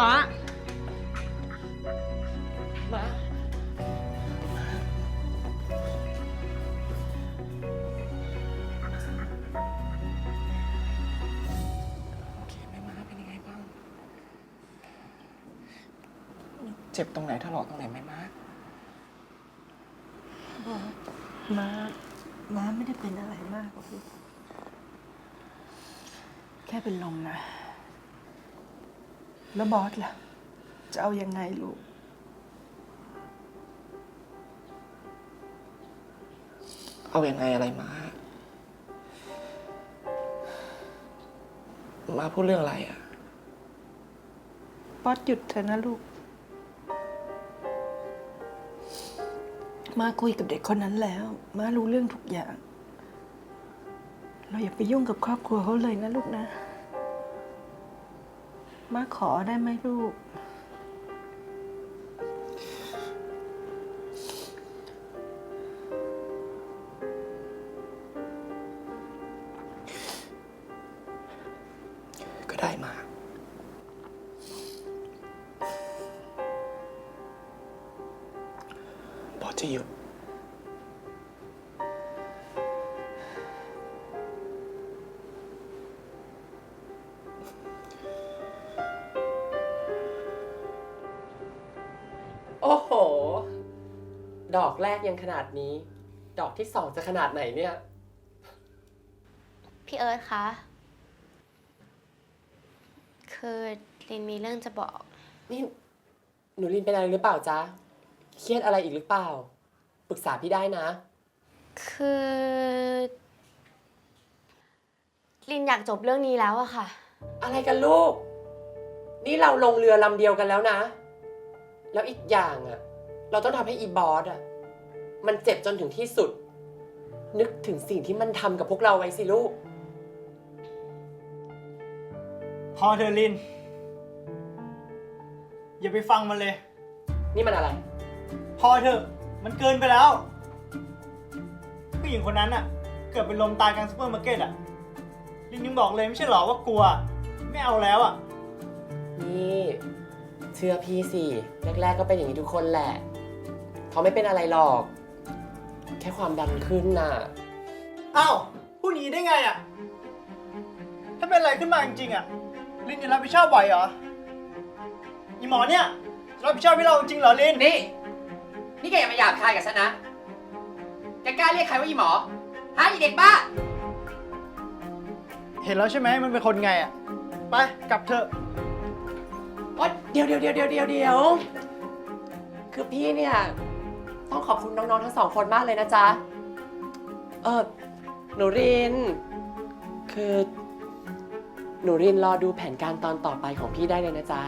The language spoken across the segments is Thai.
ม้ามาโอเคแม่ม้าเป็นยังไงบ้าง เจ็บตรงไหนถลอกตรงไหนแม่ม้า ม้า ม้าไม่ได้เป็นอะไรมากหรอกลูกแค่เป็นลมนะ แล้วบอสล่ะ จะเอายังไงลูก เอายังไงอะไรมา มาพูดเรื่องอะไรอะ บอสหยุดเถอะนะลูก มาคุยกับเด็กคนนั้นแล้ว มารู้เรื่องทุกอย่าง เราอย่าไปยุ่งกับครอบครัวเขาเลยนะลูกนะ มาขอได้ไหมลูก ก็ได้มาบอจะหยุด ดอกแรกยังขนาดนี้ ดอกที่สองจะขนาดไหนเนี่ย พี่เอิร์ธคะ คือลินมีเรื่องจะบอก นี่หนูลินเป็นอะไรหรือเปล่าจ๊ะ เครียดอะไรอีกหรือเปล่า ปรึกษาพี่ได้นะ คือลินอยากจบเรื่องนี้แล้วอะค่ะ อะไรกันลูก นี่เราลงเรือลำเดียวกันแล้วนะ แล้วอีกอย่างอะ เราต้องทำให้อีบอสอะมันเจ็บจนถึงที่สุด นึกถึงสิ่งที่มันทำกับพวกเราไว้สิลูก พอเธอะลิน อย่าไปฟังมันเลย นี่มันอะไร พอเถอะ มันเกินไปแล้ว ผู้หญิงคนนั้นอะเกิดเป็นลมตายกลางซูเปอร์มาร์เก็ตอะลินยังบอกเลยไม่ใช่เหรอว่ากลัว ไม่เอาแล้วอะนี่ เชื่อพี่สิ แรก ๆ ก็เป็นอย่างนี้ทุกคนแหละ เขาไม่เป็นอะไรหรอก แค่ความดันขึ้นน่ะ อ้าวพูดอย่างนี้ได้ไงอะถ้าเป็นอะไรขึ้นมาจริงๆอะลินจะรับผิดชอบไหวเหรออีหมอเนี่ยจะรับผิดชอบให้เราจริงเหรอลิน นี่ นี่แกอย่ามาหยาบคายกับฉันนะ แกกล้าเรียกใครว่าอีหมอฮะอีเด็กบ้า เห็นแล้วใช่ไหมมันเป็นคนไงอะไปกลับเถอะ โอ๊ยเดี๋ยวเดี๋ยวเดี๋ยวเดี๋ยวเดี๋ยวเดี๋ยวคือพี่เนี่ย ต้องขอบคุณน้องๆทั้งสองคนมากเลยนะจ๊ะ เออหนูริน คือ หนูรินรอดูแผนการตอนต่อไปของพี่ได้เลยนะจ๊ะ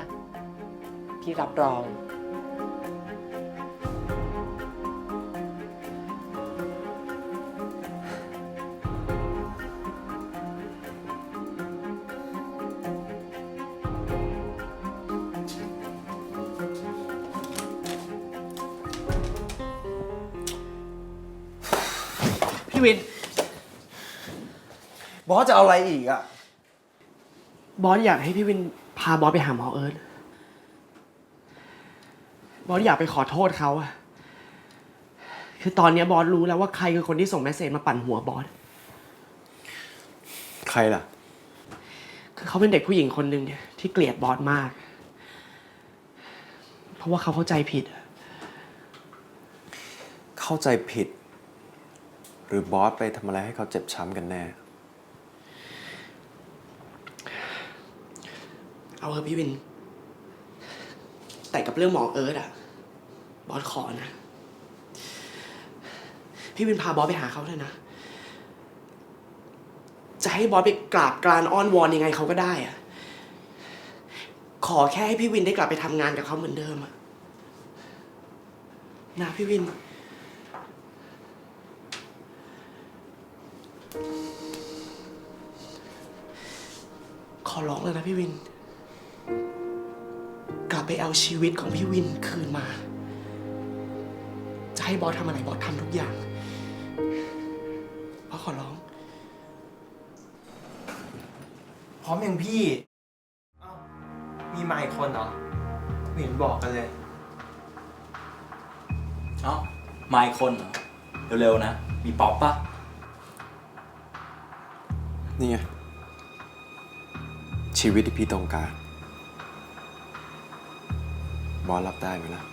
พี่รับรอง พี่วิน บอสจะเอาอะไรอีกอะบอสอยากให้พี่วินพาบอสไปหาหมอเอิร์ธบอสอยากไปขอโทษเขาอะคือตอนเนี้ยบอสรู้แล้วว่าใครคือคนที่ส่งเมสเซจมาปั่นหัวบอส ใครล่ะ คือเขาเป็นเด็กผู้หญิงคนหนึ่งเนี่ยที่เกลียดบอสมาก เพราะว่าเขาเข้าใจผิดอะเข้าใจผิดห รือบอสไปทำอะไรให้เขาเจ็บช้ำกันแน่ เอาเถอะพี่วิน แต่กับเรื่องหมอเอิร์ธอะบอสขอนะ พี่วินพาบอสไปหาเขาเถอะนะ จะให้บอสไปกราบกรานอ้อนวอนยังไงเขาก็ได้อะขอแค่ให้พี่วินได้กลับไปทำงานกับเขาเหมือนเดิมอะนะพี่วิน ขอร้องเลยนะพี่วิน กลับไปเอาชีวิตของพี่วินคืนมา จะให้บอสทำอะไรบอสทำทุกอย่างบอสขอร้อง พร้อมยังพี่มีมาอีกคนเหรอไม่เห็นบอกกันเลย เอ้ามาอีกคนเหรอ เร็วๆนะ มีป๊อปปะนี่ไง ชีวิตที่พี่ต้องการ บอสรับได้ไหมล่ะ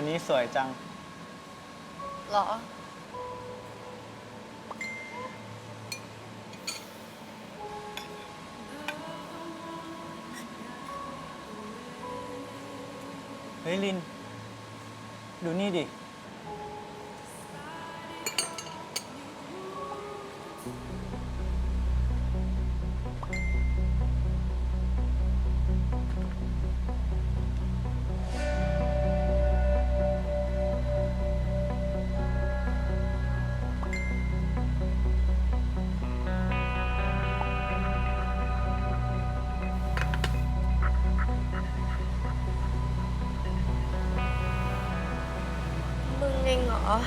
วันนี้สวยจัง เหรอ เฮ้ย ลิน ดูนี่ดิ เองเหรอ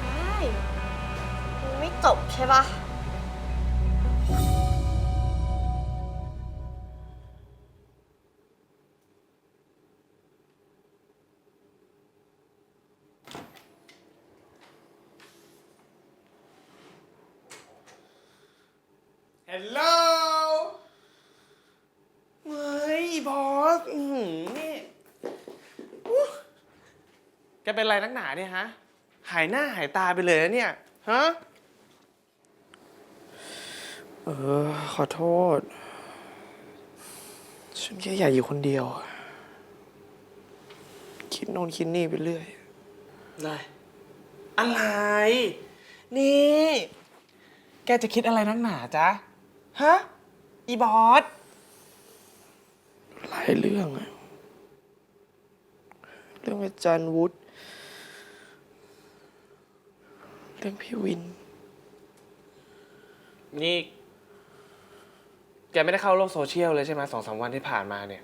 ได้มึงไม่จบใช่ปะฮัลโหลเฮ้ยบอส อือหือนี่อู้ แกเป็นไรนักหนาเนี่ยฮะ หายหน้าหายตาไปเลยนะเนี่ย ฮะ เออ ขอโทษ ฉันแค่อยากอยู่คนเดียว คิดโน่นคิดนี่ไปเรื่อย อะไร อะไร นี่ แกจะคิดอะไรนักหนาจ๊ะ ฮะ อีบอส หลายเรื่องอะเรื่องอาจารย์วุฒิ เรื่องพี่วิน นี่ แกไม่ได้เข้าโลกโซเชียลเลยใช่ไหมสองสามวันที่ผ่านมาเนี่ย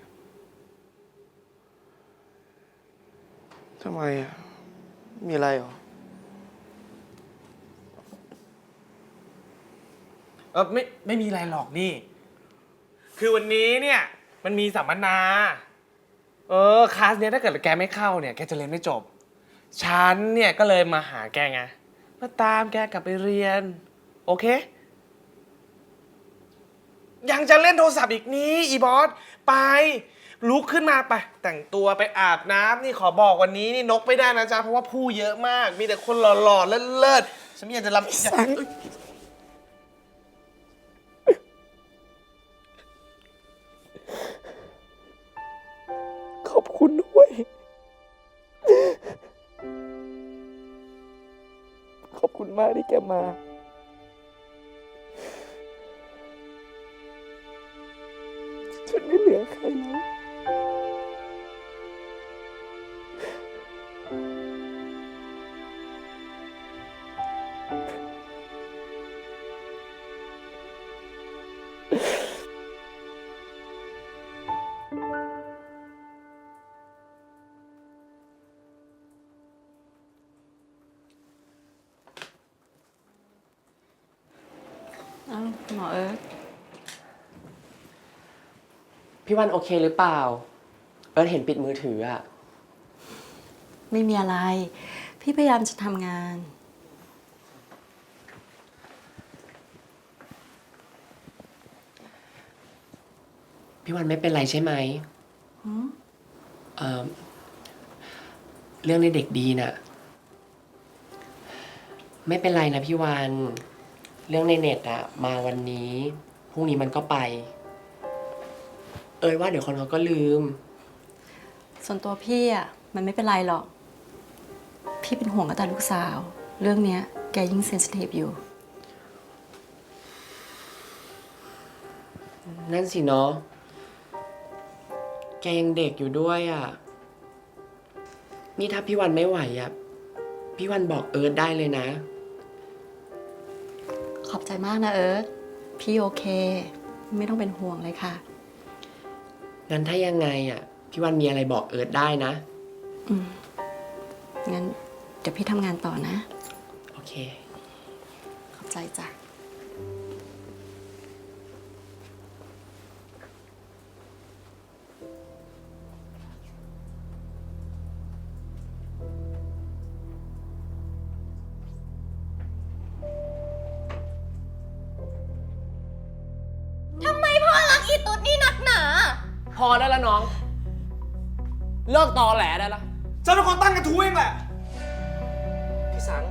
ทำไมอะ มีอะไรหรอ เออไม่ไม่มีอะไรหรอกนี่ คือวันนี้เนี่ย มันมีสัมมนา เออคลาสเนี้ยถ้าเกิดแกไม่เข้าเนี่ยแกจะเรียนไม่จบ ฉันเนี่ยก็เลยมาหาแกไง มาตามแกกลับไปเรียน โอเค ยังจะเล่นโทรศัพท์อีกนี้อีบอส ไป ลุกขึ้นมาไป แต่งตัวไปอาบน้ำนี่ขอบอกวันนี้นี่นกไม่ได้นะจ๊ะ เพราะว่าผู้เยอะมาก มีแต่คนหล่อๆเลิศๆฉันไม่อยากจะรับอยาก ขอบคุณด้วย ขอบคุณมากที่แกมา ฉันไม่เหลือใครแล้ว หมอเอิร์ธพี่วันโอเคหรือเปล่า เอิร์ธเห็นปิดมือถืออะไม่มีอะไร พี่พยายามจะทำงาน พี่วันไม่เป็นไรใช่ไหมเอ่อเรื่องในเด็กดีน่ะ ไม่เป็นไรนะพี่วัน เรื่องในเน็ตอะมาวันนี้พรุ่งนี้มันก็ไป เอิร์ธว่าเดี๋ยวคนเขาก็ลืม ส่วนตัวพี่อะมันไม่เป็นไรหรอก พี่เป็นห่วงกับแต่ลูกสาว เรื่องเนี้ยแกยิ่งเซนซิทีฟอยู่ นั่นสิเนาะแกยังเด็กอยู่ด้วยอะ่ะนี่ถ้าพี่วันไม่ไหวอะ่ะพี่วันบอกเอิร์ธได้เลยนะ ขอบใจมากนะเอิร์ธพี่โอเค ไม่ต้องเป็นห่วงเลยค่ะ งั้นถ้ายังไงอะ่ะ พี่วันมีอะไรบอกเอิร์ธได้นะ อืมงั้นเดี๋ยวพี่ทำงานต่อนะ โอเค ขอบใจจ้ะ อได้แล้วน้อง เลิกตอแหลได้แล้ว ฉันเป็นคนตั้งกระทู้เองแหละ พี่สัง